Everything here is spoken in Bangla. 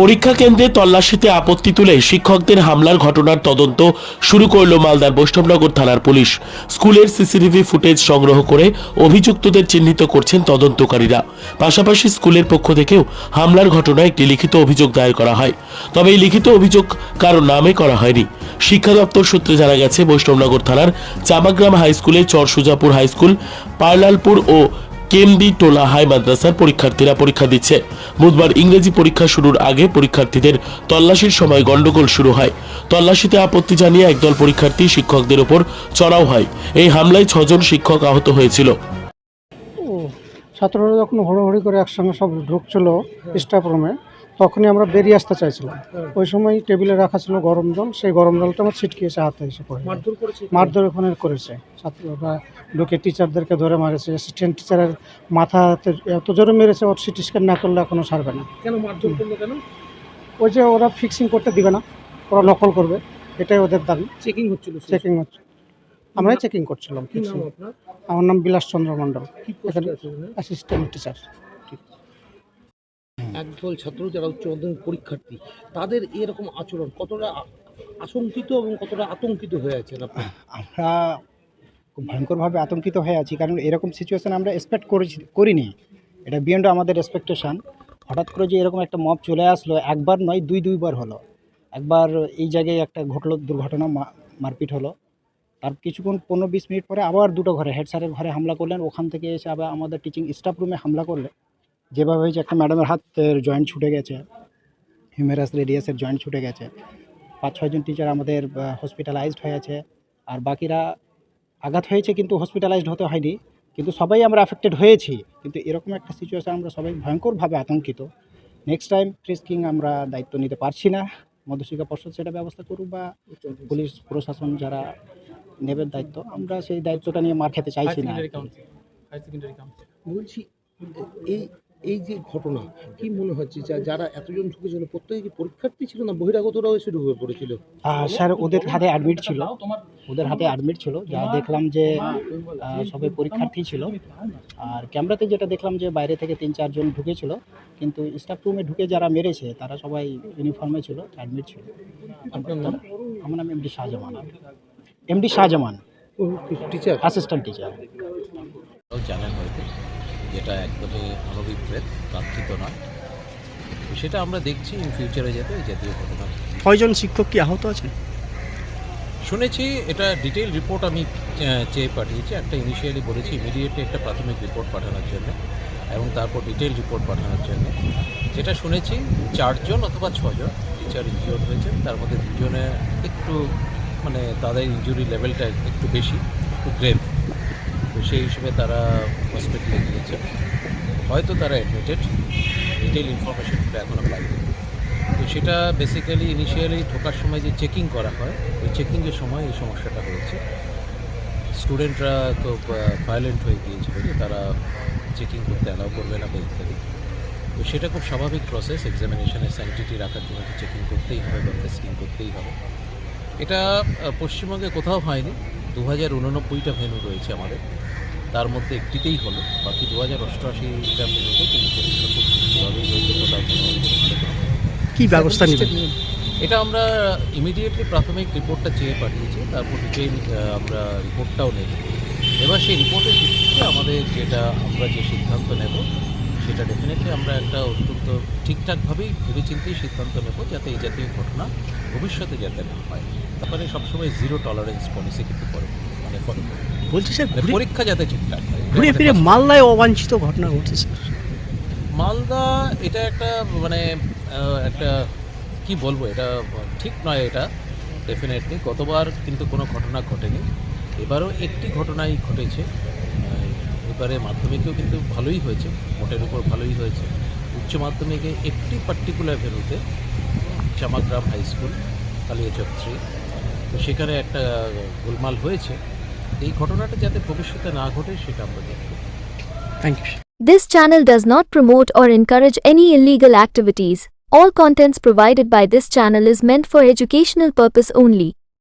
পরীক্ষা কেন্দ্রে তল্লাশিতে আপত্তি তুলে শিক্ষকদের হামলার ঘটনার তদন্ত শুরু করল মালদার বৈষ্ণবনগর থানার পুলিশ। স্কুলের সিসিটিভি ফুটেজ সংগ্রহ করে অভিযুক্তদের চিহ্নিত করছেন তদন্তকারীরা। পাশাপাশি স্কুলের পক্ষ থেকেও হামলার ঘটনায় একটি লিখিত অভিযোগ দায়ের করা হয়। তবে এই লিখিত অভিযোগ কারও নামে করা হয়নি। শিক্ষা দপ্তর সূত্রে জানা গেছে, বৈষ্ণবনগর থানার চামাগ্রাম হাই স্কুলে চরসুজাপুর হাই স্কুল পার্লালপুর ও কেমদি টোলা হাই মাদ্রাসার পরীক্ষার্থীরা পরীক্ষা দিচ্ছে। বুধবার ইংরেজি পরীক্ষা শুরুর আগে পরীক্ষার্থীদের তল্লাশির সময় গন্ডগোল শুরু হয়। তল্লাশিতে আপত্তি জানিয়ে একদল পরীক্ষার্থী শিক্ষকদের উপর চড়াও হয়। এই হামলায় ছজন শিক্ষক আহত হয়েছিল। ছাত্ররা যখন হড়হড়ি করে একসঙ্গে সব ঢুকছিল স্টাফ রুমে তখনই আমরা বেরিয়ে আসতে চাইছিলাম। ওই সময় টেবিলে রাখা ছিল গরম জল। সেই গরম জলটা আমার ছিটকে এসে হাতে এসে পড়ে মারধর ওখানে করেছে। ছাত্ররা ঢুকে টিচারদেরকে ধরে মারেছে। অ্যাসিস্ট্যান্ট টিচারের মাথাতে এত জোরে মেরেছে ওর সিটি স্ক্যান না করলে এখনও সারবে না। কেন মারধর করল কেন? ওই যে ওরা ফিক্সিং করতে দিবে না। ওরা নকল করবে। এটাই ওদের দাবি। চেকিং হচ্ছিল চেকিং হচ্ছে আমরাই চেকিং করছিলাম আমার নাম বিলাস চন্দ্র মণ্ডল? অ্যাসিস্ট্যান্ট টিচার একদল ছাত্র যারা উচ্চ মাধ্যমিক পরীক্ষার্থী, তাদের এরকম আচরণ কতটা আশঙ্কিত এবং কতটা আতঙ্কিত হয়ে আছেন আমরা খুব ভয়ঙ্করভাবে আতঙ্কিত হয়ে আছি, কারণ এরকম সিচুয়েশন আমরা এক্সপেক্ট করেছি, করিনি। এটা বিয়ন্ড আমাদের এক্সপেকটেশন হঠাৎ করে যে এরকম একটা মব চলে আসলো, একবার নয়, দুই, দুইবার হলো। একবার এই জায়গায় একটা ঘটলো, দুর্ঘটনা মারপিট হলো। তার কিছুক্ষণ পনেরো, বিশ মিনিট পরে আবার দুটো ঘরে হেড স্যারের ঘরে হামলা করলেন। ওখান থেকে এসে আবার আমাদের টিচিং স্টাফ রুমে হামলা করলে যেভাবে হয়েছে একটা ম্যাডামের হাতের জয়েন্ট ছুটে গেছে হিউমেরাস রেডিয়াসের জয়েন্ট ছুটে গেছে। পাঁচ ছয়জন টিচার আমাদের হসপিটালাইজড হয়ে আছে। আর বাকিরা আঘাত হয়েছে কিন্তু হসপিটালাইজড হতে হয়নি। কিন্তু সবাই আমরা অ্যাফেক্টেড হয়েছি। কিন্তু এরকম একটা সিচুয়েশন আমরা সবাই ভয়ঙ্করভাবে আতঙ্কিত। নেক্সট টাইম ফ্রিস্কিং আমরা দায়িত্ব নিতে পারছি না। মধ্যশিক্ষা পর্ষদ সেটা ব্যবস্থা করুক বা পুলিশ প্রশাসন যারা নেবেন দায়িত্ব আমরা সেই দায়িত্বটা নিয়ে মার খেতে চাইছি না বলছি এই এই যে ঘটনা কি মনে হচ্ছে? যা- যারা এতজন ঢুকেছিল প্রত্যেকে কি পরীক্ষার্থী ছিল না বহিরাগতরাও এসে ঢুকে পড়েছিল? স্যার ওদের হাতে অ্যাডমিট ছিল। ওদের হাতে অ্যাডমিট ছিল। যা দেখলাম যে সবাই পরীক্ষার্থী ছিল। আর ক্যামেরাতে যেটা দেখলাম যে বাইরে থেকে তিন চারজন ঢুকেছিল। কিন্তু স্টাফ রুমে ঢুকে যারা মেরেছে তারা সবাই ইউনিফর্মে ছিল অ্যাডমিট ছিল। আপনার নাম? আমার নাম MD Shahjaman. MD Shahjaman. Teacher? Assistant teacher জানেন হয়তো। যেটা একদমই অনভিপ্রেত কাঙ্ক্ষিত নয়। সেটা আমরা দেখছি ইন ফিউচারে যাতে এই জাতীয় ঘটনা। কয়জন শিক্ষক কি আহত আছেন? শুনেছি এটা ডিটেল রিপোর্ট আমি চেয়ে পাঠিয়েছি। একটা ইনিশিয়ালি বলেছি ইমিডিয়েটলি একটা প্রাথমিক রিপোর্ট পাঠানোর জন্য এবং তারপর ডিটেল রিপোর্ট পাঠানোর জন্য। যেটা শুনেছি চারজন অথবা ছজন টিচার ইনজিওর হয়েছেন। তার মধ্যে দুজনে একটু মানে তাদের ইনজুরি লেভেলটা একটু বেশি একটু গ্রেভ তো সেই হিসেবে তারা হসপিটালে হয়তো তারা অ্যাডমিটেড ডিটেল ইনফরমেশনটা এখনও পাইনি। তো সেটা বেসিক্যালি ইনিশিয়ালি ঢোকার সময় যে চেকিং করা হয়, ওই চেকিংয়ের সময় এই সমস্যাটা হয়েছে। স্টুডেন্টরা তো ভায়োলেন্ট হয়ে গিয়েছিল যে তারা চেকিং করতে অ্যালাউ করবে না বা ইত্যাদি। তো সেটা খুব স্বাভাবিক প্রসেস এক্সামিনেশনের স্যানিটিটি রাখার জন্য চেকিং করতেই হবে বা টেস্টিং করতেই হবে। এটা পশ্চিমবঙ্গে কোথাও হয়নি। দু হাজার উননব্বইটা ভেন্যু রয়েছে আমাদের। তার মধ্যে একটিতেই হলো। বাকি দু হাজার অষ্টআশিটা কিন্তু পরীক্ষা খুব নেই। কি ব্যবস্থা নেবেন এটা আমরা ইমিডিয়েটলি প্রাথমিক রিপোর্টটা চেয়ে পাঠিয়েছি তারপর ডিটেল আমরা রিপোর্টটাও নেব। এবার সেই রিপোর্টের ভিত্তিতে আমাদের যেটা আমরা যে সিদ্ধান্ত নেব সেটা ডেফিনেটলি আমরা একটা অত্যন্ত ঠিকঠাকভাবেই ভেবেচিন্তেই সিদ্ধান্ত নেব যাতে এই জাতীয় ঘটনা ভবিষ্যতে যাতে না হয়। তারপরে সবসময় জিরো টলারেন্স পলিসি কিন্তু মানে ফলো বলছি স্যার মানে পরীক্ষা যাতে ঠিকঠাক ঘুরে ফিরে মালদায় অবাঞ্ছিত ঘটনা ঘটছে স্যার। মালদা এটা একটা মানে একটা কি বলব এটা ঠিক নয় এটা ডেফিনেটলি গতবার কিন্তু কোনো ঘটনা ঘটেনি। এবারও একটি ঘটনাই ঘটেছে। এবারে মাধ্যমিকেও কিন্তু ভালোই হয়েছে মোটের উপর ভালোই হয়েছে। উচ্চ মাধ্যমিকে একটি পার্টিকুলার ভেন্যুতে Chamagram high school Kaliachak three তো সেখানে একটা গোলমাল হয়েছে। এই ঘটনাটা যাতে ভবিষ্যতে না ঘটে সেটা আমরা দেখব thank you This channel does not promote or encourage any illegal activities. All contents provided by this channel is meant for educational purpose only.